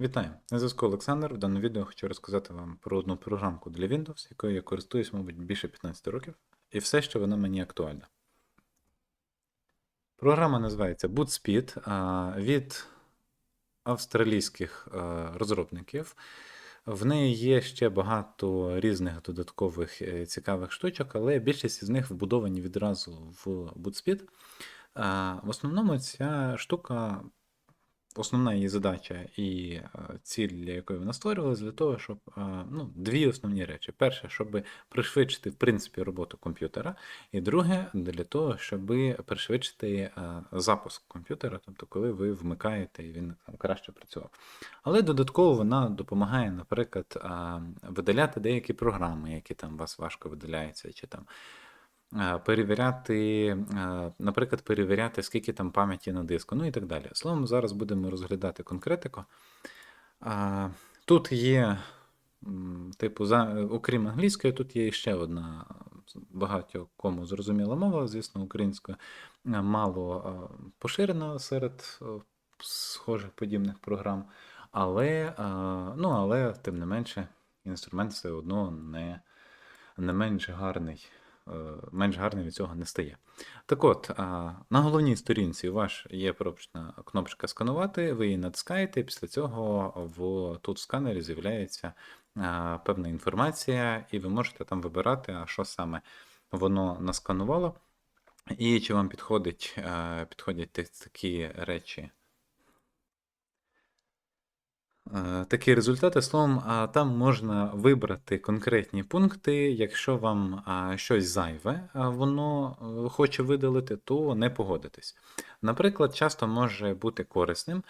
Вітаю! На зв'язку Олександр. В даному відео хочу розказати вам про одну програмку для Windows, якою я користуюсь, мабуть, більше 15 років, і все, що вона мені актуальна. Програма називається BootSpeed від австралійських розробників. В неї є ще багато різних додаткових е, цікавих штучок, але більшість з них вбудовані відразу в BootSpeed. В основному ця штука основна її задача і е, ціль, для якої вона створювалася, для того, щоб е, ну, дві основні речі. Перше, щоб пришвидшити в принципі роботу комп'ютера, і друге, для того, щоб пришвидшити е, запуск комп'ютера, тобто коли ви вмикаєте і він там краще працював. Але додатково вона допомагає, наприклад, видаляти деякі програми, які там у вас важко видаляються, чи там. Е, перевіряти, е, наприклад, перевіряти, скільки там пам'яті на диску, ну і так далі. Словом, зараз будемо розглядати конкретику. Тут є, типу, за, окрім англійської, тут є ще одна багато кому зрозуміла мова, звісно, українською е, мало поширена серед схожих подібних програм. Але, ну, але тим не менше, інструмент все одно не, не менш гарний. Е, менш гарний від цього не стає. Так от, на головній сторінці у вас є кнопочка сканувати, ви її натискаєте, після цього в, тут в сканері з'являється певна інформація, і ви можете там вибирати, а що саме воно насканувало, і чи вам підходить, підходять такі речі. Е, такі результати словом, там можна вибрати конкретні пункти. Якщо вам щось зайве, воно е, хоче видалити, то не погодитись. Наприклад, часто може бути корисним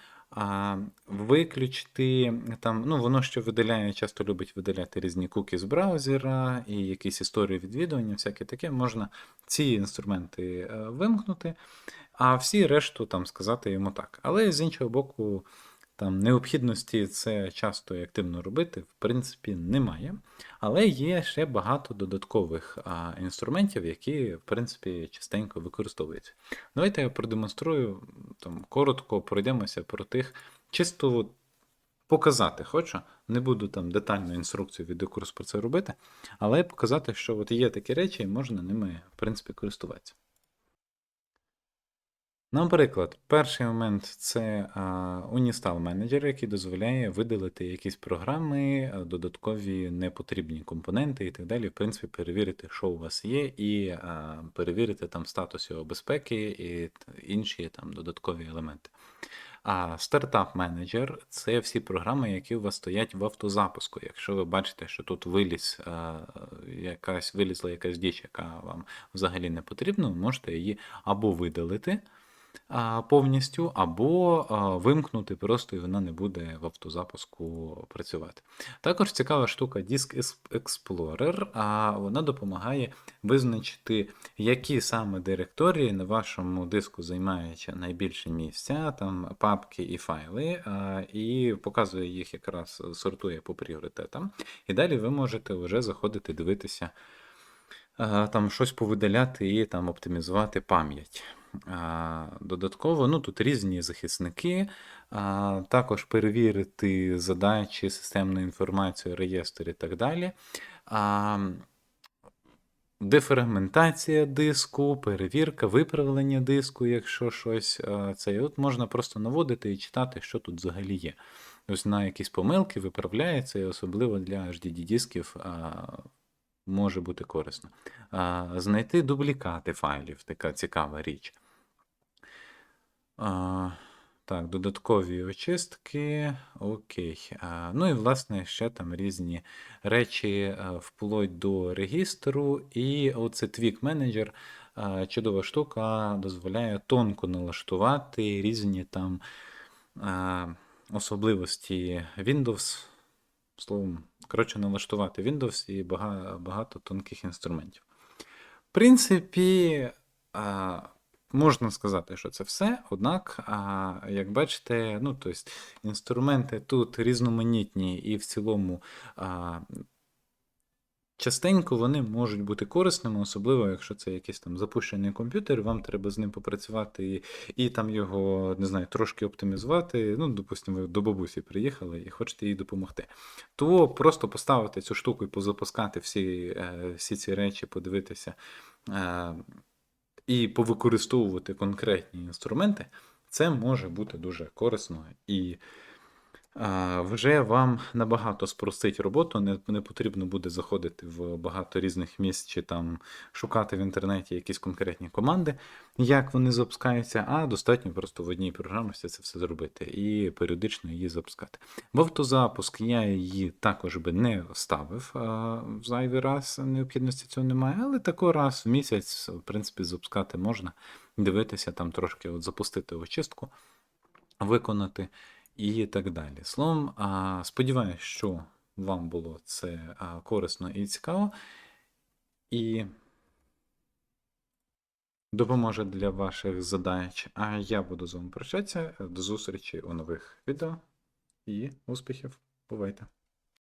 виключити там, ну воно що видаляє, часто любить видаляти різні куки з браузера і якісь історії відвідування, всяке таке, можна ці інструменти е, вимкнути, а всі решту там сказати йому так. Але з іншого боку. Там необхідності це часто і активно робити, в принципі, немає. Але є ще багато додаткових а, інструментів, які, в принципі, частенько використовуються. Давайте я продемонструю там, коротко пройдемося про тих, чисто показати хочу. Не буду там детальну інструкцію відеокурс про це робити, але показати, що от є такі речі, і можна ними, в принципі, користуватися. Наприклад, перший момент це Unistal Manager, який дозволяє видалити якісь програми, додаткові непотрібні компоненти і так далі. В принципі, перевірити, що у вас є, і перевірити там статус його безпеки і інші там додаткові елементи. А Startup Manager це всі програми, які у вас стоять в автозапуску. Якщо ви бачите, що тут виліз, якась, вилізла якась діч, яка вам взагалі не потрібна, ви можете її або видалити повністю, або вимкнути просто і вона не буде в автозапуску працювати. Також цікава штука Disk Explorer, а вона допомагає визначити, які саме директорії на вашому диску займають найбільше місця, там папки і файли, і показує їх якраз сортує по пріоритетам. І далі ви можете вже заходити дивитися. Там щось повидаляти і там оптимізувати пам'ять. Додатково, ну тут різні захисники, також перевірити задачі, системну інформацію, реєстр і так далі. Дефрагментація диску, перевірка, виправлення диску, якщо щось це. І от можна просто наводити і читати, що тут взагалі є. Ось на якісь помилки виправляється, і особливо для HDD-дисків може бути корисно. Знайти дублікати файлів така цікава річ. А, Так, додаткові очистки. Окей. А, Ну і, власне, ще там різні речі вплоть до регістру. І оце Tweak Manager, чудова штука, дозволяє тонко налаштувати різні там особливості Windows. Словом, коротше, налаштувати Windows і багато тонких інструментів. В принципі. Можна сказати, що це все, однак, а, як бачите, ну, тобто, інструменти тут різноманітні і в цілому а, Частенько вони можуть бути корисними, особливо якщо це якийсь там запущений комп'ютер, вам треба з ним попрацювати і, і там його, не знаю, трошки оптимізувати. Ну, допустимо, ви до бабусі приїхали і хочете їй допомогти. То просто поставити цю штуку і позапускати всі, е, всі ці речі, подивитися е, і повикористовувати конкретні інструменти, це може бути дуже корисно. І вже вам набагато спростить роботу, не, не потрібно буде заходити в багато різних місць чи там шукати в інтернеті якісь конкретні команди, як вони запускаються, а достатньо просто в одній програмності це все зробити і періодично її запускати. В автозапуск я її також би не ставив в зайвий раз, необхідності цього немає, але тако раз в місяць, в принципі, запускати можна, дивитися там трошки, от запустити очистку, виконати і так далі. Словом, сподіваюся, що вам було це корисно і цікаво, і допоможе для ваших задач. А я буду з вами прощатися. До зустрічі у нових відео і успіхів. Бувайте!